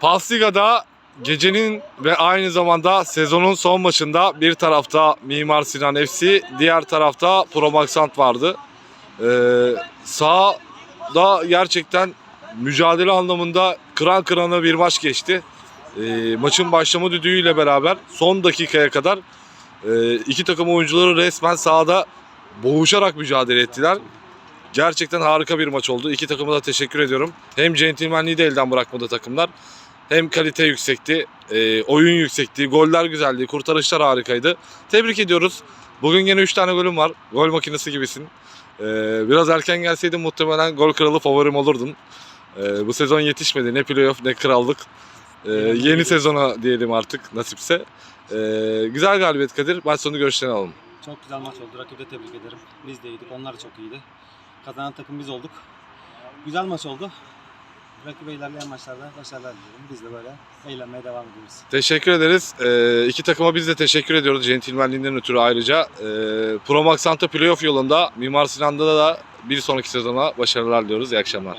Pasliga'da gecenin ve aynı zamanda sezonun son maçında bir tarafta Mimar Sinan FC, diğer tarafta Promaxant vardı. Ee, sahada gerçekten mücadele anlamında kıran kırana bir maç geçti. Ee, maçın başlama düdüğüyle beraber son dakikaya kadar e, iki takım oyuncuları resmen sahada boğuşarak mücadele ettiler. Gerçekten harika bir maç oldu. İki takıma da teşekkür ediyorum. Hem centilmenliği de elden bırakmadı takımlar. Hem kalite yüksekti, e, oyun yüksekti, goller güzeldi, kurtarışlar harikaydı. Tebrik ediyoruz. Bugün gene 3 tane golüm var. Gol makinesi gibisin. E, biraz erken gelseydin muhtemelen gol kralı favorim olurdun. E, bu sezon yetişmedi. Ne playoff ne krallık. E, yeni sezona diyelim artık nasipse. E, güzel galibiyet Kadir. Maç sonu görüşlerini alalım. Çok güzel maç oldu. Rakibi de tebrik ederim. Biz de iyiydik. Onlar da çok iyiydi. Kazanan takım biz olduk. Güzel maç oldu. Rakibe ilerleyen maçlarda başarılar diliyorum. Biz de böyle eğlenmeye devam ediyoruz. Teşekkür ederiz. Ee, iki takıma biz de teşekkür ediyoruz centilmenliğinden ötürü ayrıca. Ee, Pro Max Santa playoff yolunda Mimar Sinan'da da bir sonraki sezona başarılar diliyoruz. İyi akşamlar.